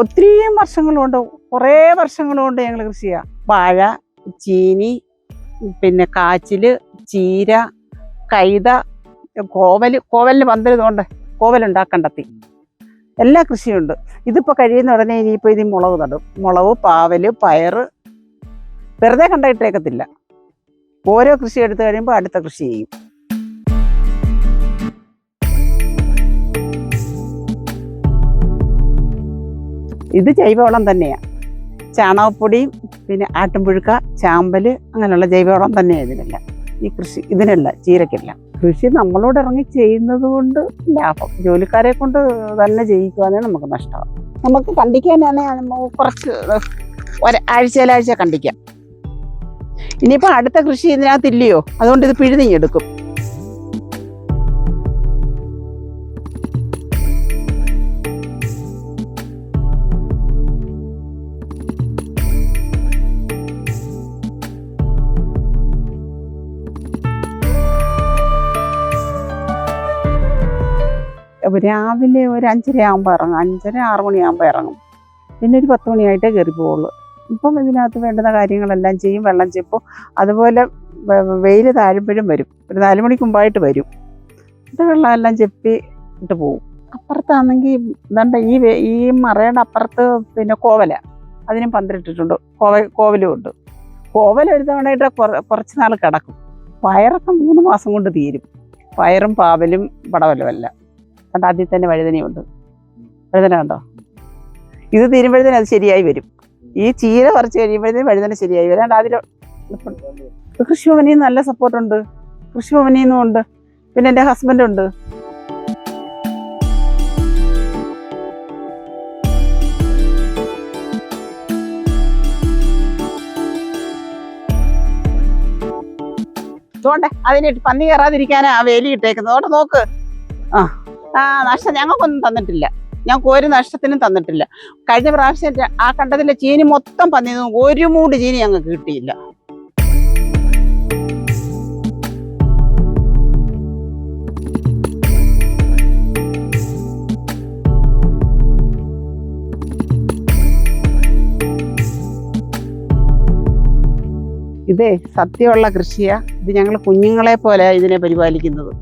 ഒത്തിരിയും വർഷങ്ങളുണ്ട്. കുറേ വർഷങ്ങളുകൊണ്ട് ഞങ്ങൾ കൃഷി ചെയ്യുക വാഴ ചീനി പിന്നെ കാച്ചിൽ ചീര കൈത കോവൽ കോവലിന് പന്തലുകൊണ്ട് കോവലുണ്ടാക്കണ്ടത്തി എല്ലാ കൃഷിയുണ്ട്. ഇതിപ്പോൾ കഴിയുന്ന ഉടനെ ഇനിയിപ്പോൾ ഇത് മുളക് നടും. മുളക് പാവൽ പയർ വെറുതെ കണ്ടിട്ടേക്കത്തില്ല ഓരോ കൃഷി എടുത്തു കഴിയുമ്പോൾ അടുത്ത കൃഷി ചെയ്യും. ഇത് ജൈവവളം തന്നെയാണ് ചാണകപ്പൊടിയും പിന്നെ ആട്ടുംപുഴുക്ക ചാമ്പൽ അങ്ങനെയുള്ള ജൈവവളം തന്നെയാണ് ഇതിനെല്ലാം ഈ കൃഷി ഇതിനല്ല ചീരക്കല്ല. കൃഷി നമ്മളോട് ഇറങ്ങി ചെയ്യുന്നത് കൊണ്ട് ലാഭം. ജോലിക്കാരെ കൊണ്ട് തന്നെ ചെയ്യിക്കുവാണെങ്കിൽ നമുക്ക് നഷ്ടമാണ് നമുക്ക് കണ്ടിക്കാനാണ് കുറച്ച് ഒരാഴ്ചയിലാഴ്ച കണ്ടിക്കാം. ഇനിയിപ്പോൾ അടുത്ത കൃഷി ഇതിനകത്തില്ലയോ? അതുകൊണ്ട് ഇത് പിഴുതിങ്ങെടുക്കും രാവിലെ ഒരു അഞ്ചര ആകുമ്പോൾ ഇറങ്ങും. അഞ്ചര ആറ് മണിയാകുമ്പോൾ ഇറങ്ങും. പിന്നെ ഒരു പത്ത് മണിയായിട്ടേ കയറി പോവുള്ളൂ. ഇപ്പം ഇതിനകത്ത് വേണ്ടുന്ന കാര്യങ്ങളെല്ലാം ചെയ്യും വെള്ളം ചെപ്പും. അതുപോലെ വെയിൽ താഴുമ്പോഴും വരും. ഒരു നാല് മണിക്ക് മുമ്പായിട്ട് വരും. ഇത് വെള്ളമെല്ലാം ചെപ്പി ഇട്ട് പോവും. അപ്പുറത്താണെങ്കിൽ ഇതണ്ട ഈ ഈ മറയുടെ അപ്പുറത്ത് പിന്നെ കോവല. അതിനും പന്തിരിട്ടിട്ടുണ്ട് കോവ കോവലും ഉണ്ട്. കോവല ഒരു തവണയിട്ട് കുറ- കുറച്ച് നാൾ കിടക്കും. പയറൊക്കെ മൂന്ന് മാസം കൊണ്ട് തീരും. പയറും പാവലും പടവലും എല്ലാം കണ്ട ആദ്യം തന്നെ വഴുതനയുണ്ട്. വഴുതന കണ്ടോ? ഇത് തീരുമ്പോഴത്തേനും അത് ശരിയായി വരും. ഈ ചീര കുറച്ച് കഴിയുമ്പോഴത്തേനും വഴുതന ശരിയായി വരും. അതിൽ കൃഷിഭവനിൽ നിന്ന് നല്ല സപ്പോർട്ടുണ്ട്. കൃഷിഭവനിൽ നിന്നും ഉണ്ട്. പിന്നെ എന്റെ ഹസ്ബൻഡ് ഉണ്ട്. അതുകൊണ്ട് അതിനിട്ട് പന്നി കയറാതിരിക്കാനാ ആ വേലി ഇട്ടേക്കുന്നത്. അതുകൊണ്ട് നോക്ക്. ആ. ആ നഷ്ടം ഞങ്ങൾക്കൊന്നും തന്നിട്ടില്ല. ഞങ്ങൾക്ക് ഒരു നഷ്ടത്തിനും തന്നിട്ടില്ല. കഴിഞ്ഞ പ്രാവശ്യം ആ കണ്ടതിലെ ചീനി മൊത്തം പന്നിന്ന് ഒരു മൂട് ചീനി ഞങ്ങൾക്ക് കിട്ടിയില്ല. ഇതേ സത്യമുള്ള കൃഷിയാ. ഇത് ഞങ്ങൾ കുഞ്ഞുങ്ങളെ പോലെ ഇതിനെ പരിപാലിക്കുന്നത്.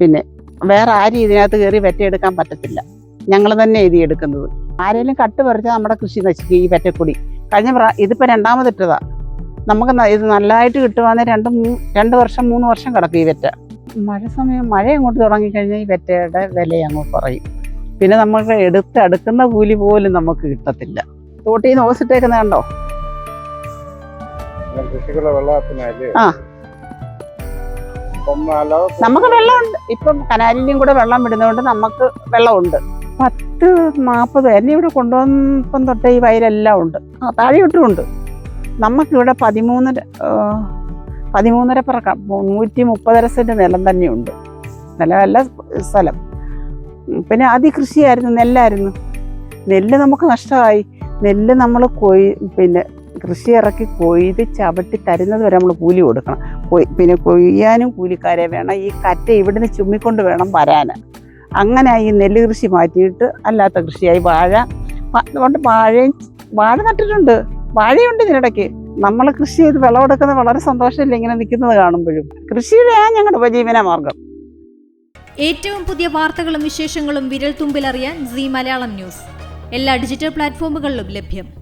പിന്നെ വേറെ ആരും ഇതിനകത്ത് കയറി വെറ്റയെടുക്കാൻ പറ്റത്തില്ല. ഞങ്ങൾ തന്നെ എഴുതി എടുക്കുന്നത്. ആരെങ്കിലും കട്ട് പറിച്ചാൽ നമ്മുടെ കൃഷി നശിക്കും ഈ വെറ്റക്കുടി. കഴിഞ്ഞ പ്രാ ഇതിപ്പോൾ രണ്ടാമതിട്ടതാ. നമുക്ക് ഇത് നല്ലതായിട്ട് കിട്ടുവാണെങ്കിൽ രണ്ട് രണ്ട് വർഷം മൂന്ന് വർഷം കിടക്കും ഈ വെറ്റ. മഴ സമയം മഴ അങ്ങോട്ട് തുടങ്ങിക്കഴിഞ്ഞാൽ ഈ വെറ്റയുടെ വില അങ്ങ് കുറയും. പിന്നെ നമുക്ക് എടുത്ത് അടുക്കുന്ന കൂലി പോലും നമുക്ക് കിട്ടത്തില്ല. തോട്ടിൽ നിന്ന് ഓസിട്ടേക്കുന്ന കണ്ടോ? ആ. നമുക്ക് വെള്ളമുണ്ട്. ഇപ്പം കനാലിലും കൂടെ വെള്ളം വിടുന്നതുകൊണ്ട് നമുക്ക് വെള്ളമുണ്ട്. പത്ത് നാൽപ്പത് എന്നെ ഇവിടെ കൊണ്ടുവന്നപ്പം തൊട്ടേ ഈ വയലെല്ലാം ഉണ്ട്. താഴെയൊട്ടും ഉണ്ട്. നമുക്കിവിടെ പതിമൂന്നര പതിമൂന്നര പറക്കാം നൂറ്റി മുപ്പതര സെന്റ് നിലം തന്നെയുണ്ട്. നിലമല്ല സ്ഥലം. പിന്നെ അതി കൃഷിയായിരുന്നു നെല്ലായിരുന്നു. നെല്ല് നമുക്ക് നഷ്ടമായി. നെല്ല് നമ്മൾ കൊയ് പിന്നെ കൃഷി ഇറക്കി കൊയ്ത് ചവിട്ടി തരുന്നത് വരെ നമ്മൾ കൂലി കൊടുക്കണം. പിന്നെ കൊയ്യാനും കൂലിക്കാരെ വേണം. ഈ കറ്റ ഇവിടുന്ന് ചുമ്മിക്കൊണ്ട് വേണം വരാൻ അങ്ങനെ ഈ നെല്ല് കൃഷി മാറ്റിയിട്ട് അല്ലാത്ത കൃഷിയായി വാഴ. അതുകൊണ്ട് വാഴയും വാഴ നട്ടിട്ടുണ്ട്. വാഴയുണ്ട് ഇതിനിടയ്ക്ക്. നമ്മൾ കൃഷി ചെയ്ത് വിളവെടുക്കുന്നത് വളരെ സന്തോഷമില്ല ഇങ്ങനെ നിൽക്കുന്നത് കാണുമ്പോഴും. കൃഷിയുടെ ആ ഞങ്ങളുടെ ഉപജീവന മാർഗം. ഏറ്റവും പുതിയ വാർത്തകളും വിശേഷങ്ങളും വിരൽ തുമ്പിലറിയാൻ സി മലയാളം ന്യൂസ്. എല്ലാ ഡിജിറ്റൽ പ്ലാറ്റ്ഫോമുകളിലും ലഭ്യം.